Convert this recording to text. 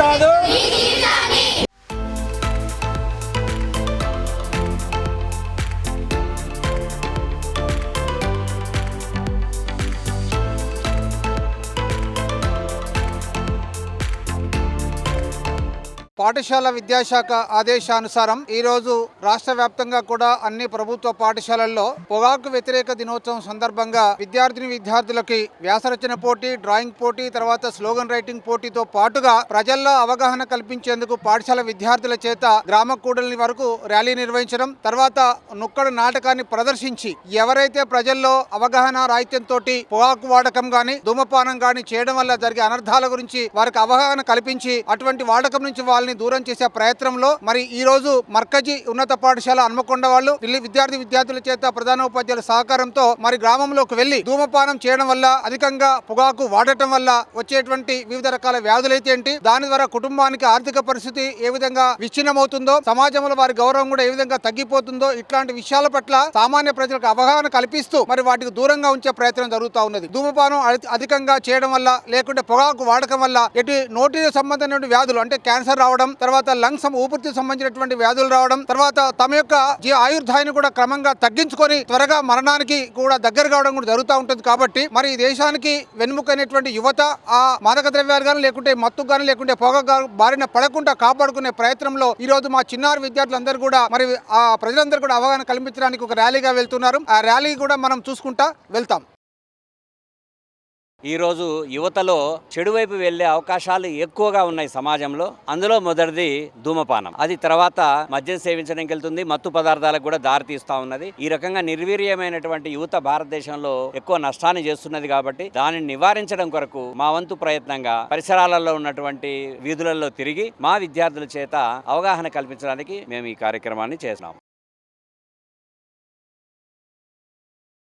Estado. పాఠశాల విద్యాశాఖ ఆదేశానుసారం ఈ రోజు రాష్ట్ర వ్యాప్తంగా కూడా అన్ని ప్రభుత్వ పాఠశాలల్లో పొగాకు వ్యతిరేక దినోత్సవం సందర్భంగా విద్యార్థిని విద్యార్థులకి వ్యాసరచన పోటీ డ్రాయింగ్ పోటీ తర్వాత స్లోగన్ రైటింగ్ పోటీతో పాటుగా ప్రజల్లో అవగాహన కల్పించేందుకు పాఠశాల విద్యార్థుల చేత గ్రామ కూడలి వరకు ర్యాలీ నిర్వహించడం తర్వాత నుక్కడు నాటకాన్ని ప్రదర్శించి ఎవరైతే ప్రజల్లో అవగాహన రాహిత్యంతో పొగాకు వాడకం గాని ధూమపానం గాని చేయడం వల్ల జరిగే అనర్థాల గురించి వారికి అవగాహన కల్పించి అటువంటి వాడకం నుంచి వాళ్ళని దూరం చేసే ప్రయత్నంలో మరి ఈ రోజు మర్కజీ ఉన్నత పాఠశాల హన్మకొండ వాళ్ళు ఢిల్లీ విద్యార్థి విద్యార్థుల చేత ప్రధాన ఉపాధ్యాయుల సహకారంతో మరి గ్రామంలోకి వెళ్ళి ధూమపానం చేయడం వల్ల అధికంగా పొగాకు వాడటం వల్ల వచ్చేటువంటి వివిధ రకాల వ్యాధులైతే ఏంటి? దాని ద్వారా కుటుంబానికి ఆర్థిక పరిస్థితి ఏ విధంగా విచ్ఛిన్నమవుతుందో సమాజంలో వారి గౌరవం కూడా ఏ విధంగా తగ్గిపోతుందో ఇట్లాంటి విషయాల పట్ల సామాన్య ప్రజలకు అవగాహన కల్పిస్తూ మరి వాటికి దూరంగా ఉంచే ప్రయత్నం జరుగుతూ ఉన్నది. ధూమపానం అధి- అధికంగా చేయడం వల్ల లేకుంటే పొగాకు వాడకం వల్ల ఎటు నోటి సంబంధమైన వ్యాధులు అంటే క్యాన్సర్ రావడం తర్వాత లంగ్స్ ఊపిరితిత్తుకు సంబంధించినటువంటి వ్యాధులు రావడం తర్వాత తమ యొక్క జీ కూడా క్రమంగా తగ్గించుకొని త్వరగా మరణానికి కూడా దగ్గర కావడం కూడా జరుగుతూ ఉంటుంది కాబట్టి మరి ఈ దేశానికి వెన్నుముకైనటువంటి యువత ఆ మాదక ద్రవ్యాలు కానీ లేకుంటే మత్తు కానీ లేకుంటే పొగ బారిన పడకుండా కాపాడుకునే ప్రయత్నంలో ఈ రోజు మా చిన్నారు విద్యార్థులందరూ కూడా మరి ఆ ప్రజలందరూ కూడా అవగాహన కల్పించడానికి ఒక ర్యాలీగా వెళ్తున్నారు. ఆ ర్యాలీ కూడా మనం చూసుకుంటా వెళ్తాం. ఈరోజు యువతలో చెడువైపు వెళ్ళే అవకాశాలు ఎక్కువగా ఉన్నాయి సమాజంలో. అందులో మొదటిది ధూమపానం. అది తర్వాత మద్యం సేవించడానికి వెళ్తుంది మత్తు పదార్థాలకు కూడా దారి తీస్తా ఉన్నది. ఈ రకంగా నిర్వీర్యమైనటువంటి యువత భారతదేశంలో ఎక్కువ నష్టాన్ని చేస్తున్నది కాబట్టి దానిని నివారించడం కొరకు మా వంతు ప్రయత్నంగా పరిసరాలలో ఉన్నటువంటి వీధులలో తిరిగి మా విద్యార్థుల చేత అవగాహన కల్పించడానికి మేము ఈ కార్యక్రమాన్ని చేస్తున్నాం.